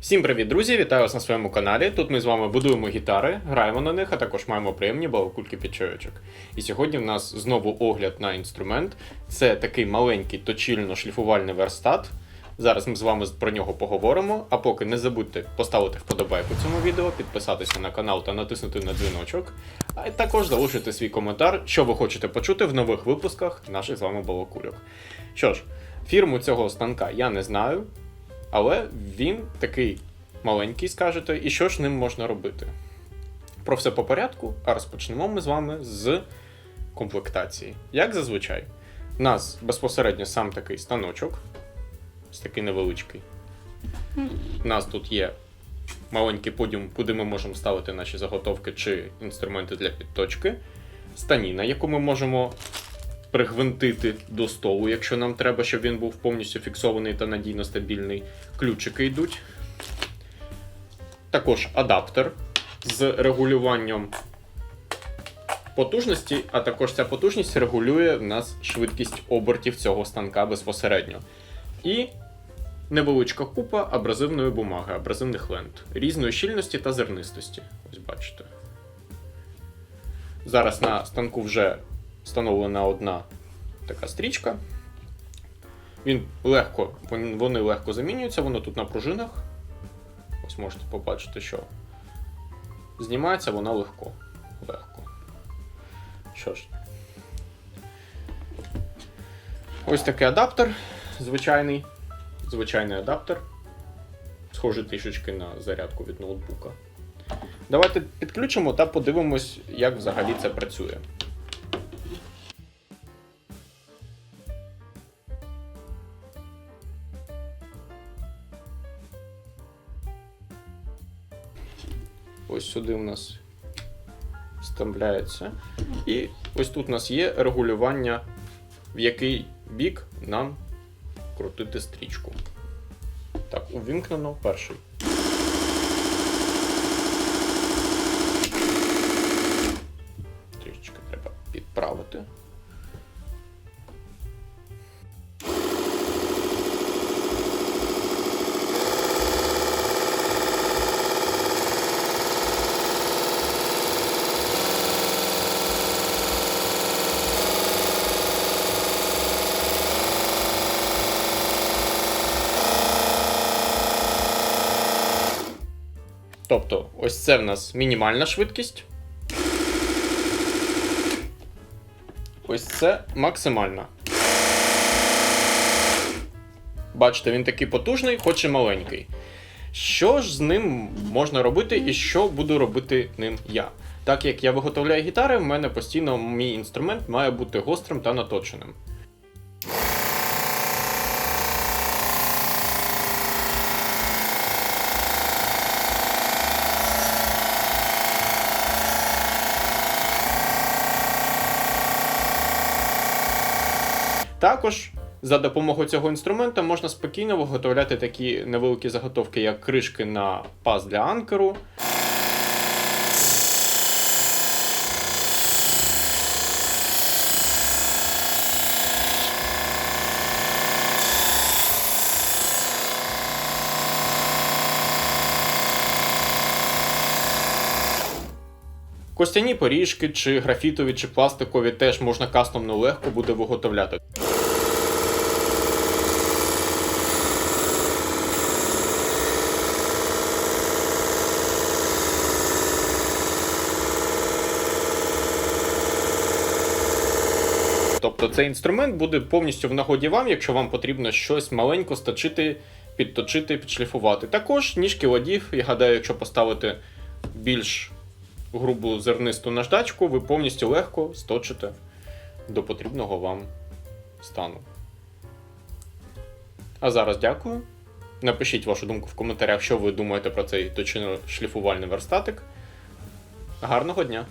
Всім привіт, друзі! Вітаю вас на своєму каналі. Тут ми з вами будуємо гітари, граємо на них, а також маємо приємні балакульки під чайочок. І сьогодні в нас знову огляд на інструмент. Це такий маленький точильно-шліфувальний верстат. Зараз ми з вами про нього поговоримо. А поки не забудьте поставити вподобайку цьому відео, підписатися на канал та натиснути на дзвіночок. А також залишити свій коментар, що ви хочете почути в нових випусках наших з вами балакульок. Що ж, фірму цього станка я не знаю. Але він такий маленький, скажете, і що ж ним можна робити? Про все по порядку, а розпочнемо ми з вами з комплектації. Як зазвичай, у нас безпосередньо сам такий станочок, такий невеличкий. У нас тут є маленький подіум, куди ми можемо ставити наші заготовки чи інструменти для підточки, станіна, яку ми можемо пригвинтити до столу, якщо нам треба, щоб він був повністю фіксований та надійно стабільний. Ключики йдуть. Також адаптер з регулюванням потужності, а також ця потужність регулює в нас швидкість обертів цього станка безпосередньо. І невеличка купа абразивної бумаги, абразивних лент різної щільності та зернистості. Ось бачите. Зараз на станку вже встановлена одна така стрічка. Він легко, вон- вони легко замінюються, воно тут на пружинах. Ось можете побачити, що знімається вона легко. Легко. Що ж. Ось такий адаптер. Звичайний. Звичайний адаптер. Схожий трішечки на зарядку від ноутбука. Давайте підключимо та подивимось, як взагалі це працює. Ось сюди у нас вставляється. І ось тут у нас є регулювання, в який бік нам крутити стрічку. Так, увімкнено перший. Тобто, ось це в нас мінімальна швидкість. Ось це максимальна. Бачите, він такий потужний, хоч і маленький. Що ж з ним можна робити і що буду робити ним я? Так як я виготовляю гітари, в мене постійно мій інструмент має бути гострим та наточеним. Також за допомогою цього інструмента можна спокійно виготовляти такі невеликі заготовки, як кришки на паз для анкеру. Костяні поріжки, чи графітові, чи пластикові теж можна кастомно легко буде виготовляти. Тобто цей інструмент буде повністю в нагоді вам, якщо вам потрібно щось маленько сточити, підточити, підшліфувати. Також ніжки ладів, я гадаю, якщо поставити більш грубу зернисту наждачку, ви повністю легко сточите до потрібного вам стану. А зараз дякую. Напишіть вашу думку в коментарях, що ви думаєте про цей точино шліфувальний верстатик. Гарного дня!